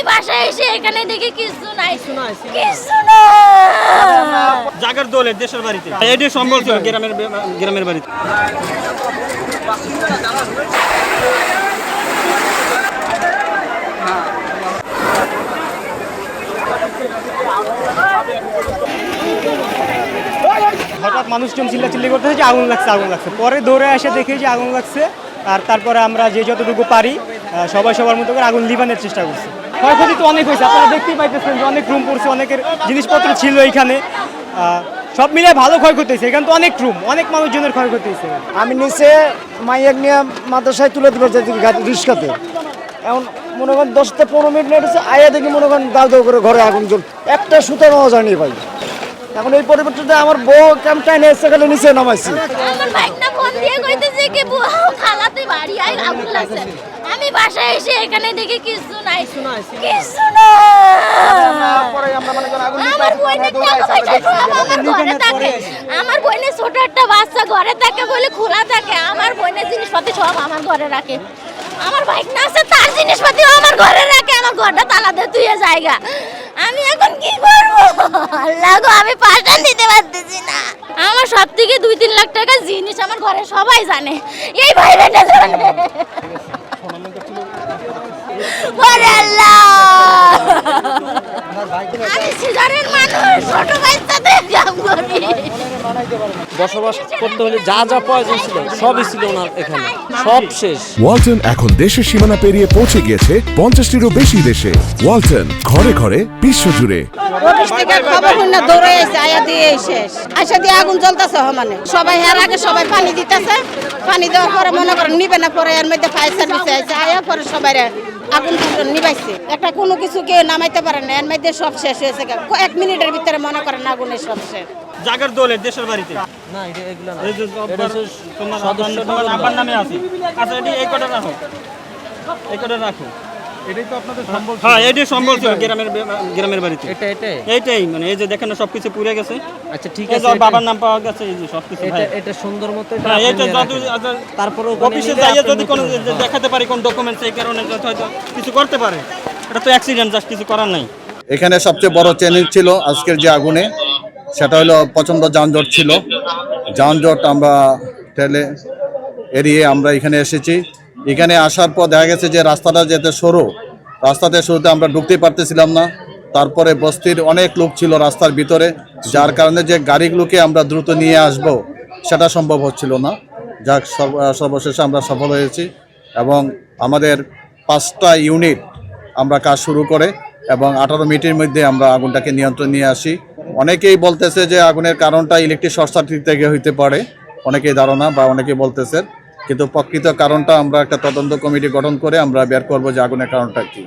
আমি বাসায় এসে এখানে দেখি কিছু নাই। কিছু নাই, ছিল। কিছু না জাগার দোলে দেশের বাড়িতে। এটি সম্বল ছিল গ্রামের গ্রামের বাড়িতে। হঠাৎ মানুষজন চিল্লা চিল্লি করতেছে যে আগুন লাগছে আগুন লাগছে। পরে দৌড়ে এসে দেখি যে আগুন লাগছে আর তারপরে আমরা যে যতটুকু পারি সবাই সবার মতো করে আগুন লিবানের চেষ্টা করছি। ক্ষয়ক্ষতি তো অনেক হয়েছে। আপনারা দেখতেই পাইতেছেন যে অনেক রুম পড়ছে অনেকের জিনিসপত্র ছিল এখানে। সব মিলে ভালো ক্ষয়ক্ষতি হয়েছে। এখানে তো অনেক রুম অনেক মানুষজনের ক্ষয়ক্ষতি হয়েছে। আমি নিচে মাইয়াক নিয়ে মাদ্রাসায় তুলে গাড়ি রিক্সাতে এখন মনে করেন দশ থেকে পনেরো মিনিট হচ্ছে আয়া দেখি মনে করেন দাউ দাউ করে ঘরে আগুন জ্বল একটা সুতো নেওয়া যায়নি ভাই। এখন এই পরিবর্তনটা আমার বউ ক্যাম্পটাই নিয়ে এসে গেলে নিচে নামাইছি। তুই বাড়ি আয় আগুন লাগছে আমি বাসায় এসে এখানে দেখি কিছু নাই। কিছু আমার বোনের টাকা পয়সা সব আমার ঘরে থাকে। আমার বোনের ছোট একটা বাচ্চা ঘরে থাকে বলে খোলা থাকে। আমার বোনের জিনিসপাতি সব আমার ঘরে রাখে। আমার বাইক না আছে তার জিনিসপাতি আমার ঘরে রাখে। আমার ঘরটা তালা দিয়ে তুই জায়গা। আমি এখন কি করব? আল্লাহ গো আমি পাঠান দিতে পারতেছি না। আমার সব থেকে দুই তিন লাখ টাকা জিনিস আমার ঘরে সবাই জানে। এই ভাই বেটা জানে। ওরে আল্লাহ। আমি সিজারের মানুষ ছোট ভাই সাথে কাম করি। বসবাস করতে হলে যা যা প্রয়োজন ছিল সবই ছিল ওনার এখানে। সব শেষ। ওয়ালটন এখন দেশের সীমানা পেরিয়ে পৌঁছে গিয়েছে পঞ্চাশটিরও বেশি দেশে। ওয়ালটন ঘরে ঘরে বিশ্বজুড়ে। অফিস থেকে দৌড়ে এসে আয়া দিয়ে শেষ আইসা দিয়ে আগুন জ্বলতেছে মানে সবাই হের আগে সবাই পানি দিতেছে। পানি দেওয়ার পরে মনে করেন নিবে না পরে এর মধ্যে ফায়ার সার্ভিসে আয়া পরে সবাই আগুন নিবাইছে। একটা কোনো কিছু কেউ নামাইতে পারে না এর মধ্যে সব শেষ হয়েছে এক মিনিটের ভিতরে মনে করেন আগুনের সব শেষ। জাগার দোলে দেশের বাড়িতে? না এটা এগুলো না। এটা তোমার। আব্বার নামে আছে। আচ্ছা এটি এই কটা রাখো। এই কটা রাখো। হ্যাঁ সম্বল ছিল। গ্রামের গ্রামের বাড়িতে। এটা এটাই। মানে এই যে দেখেন না সবকিছু পুড়ে গেছে। আচ্ছা ঠিক আছে বাবার নাম পাওয়া গেছে এই যে সবকিছু এটা ভাই। এটা সুন্দর মতো এটা হ্যাঁ এটা যত আচ্ছা, তারপরে ওখানে অফিসে যাইয়ে যদি কোনো দেখাতে পারি কোন ডকুমেন্টস এই কারণে হয়তো কিছু করতে পারে। এটা তো অ্যাক্সিডেন্ট জাস্ট কিছু করার নাই। এখানে সবচেয়ে বড় চ্যালেঞ্জ ছিল আজকের যে আগুনে। সেটা হলো প্রচণ্ড যানজট ছিল। যানজট আমরা ঠেলে এড়িয়ে আমরা এখানে এসেছি। এখানে আসার পর দেখা গেছে যে রাস্তাটা যেতে সরু, রাস্তাতে শুরুতে আমরা ঢুকতেই পারতেছিলাম না। তারপরে বস্তির অনেক লোক ছিল রাস্তার ভিতরে, যার কারণে যে গাড়িগুলোকে আমরা দ্রুত নিয়ে আসব সেটা সম্ভব হচ্ছিল না। যাক, সর্ব- সর্বশেষে আমরা সফল হয়েছি এবং আমাদের পাঁচটা ইউনিট আমরা কাজ শুরু করে এবং আঠারো মিনিটের মধ্যে আমরা আগুনটাকে নিয়ন্ত্রণ নিয়ে আসি। অনেকেই বলতেছে যে আগুনের কারণটা ইলেকট্রিক শর্ট সার্কিট থেকে হইতে পারে, অনেকেই ধারণা বা অনেকেই বলতেছে কিন্তু প্রকৃত কারণটা আমরা একটা তদন্ত কমিটি গঠন করে আমরা বের করব যে আগুনের কারণটা কি।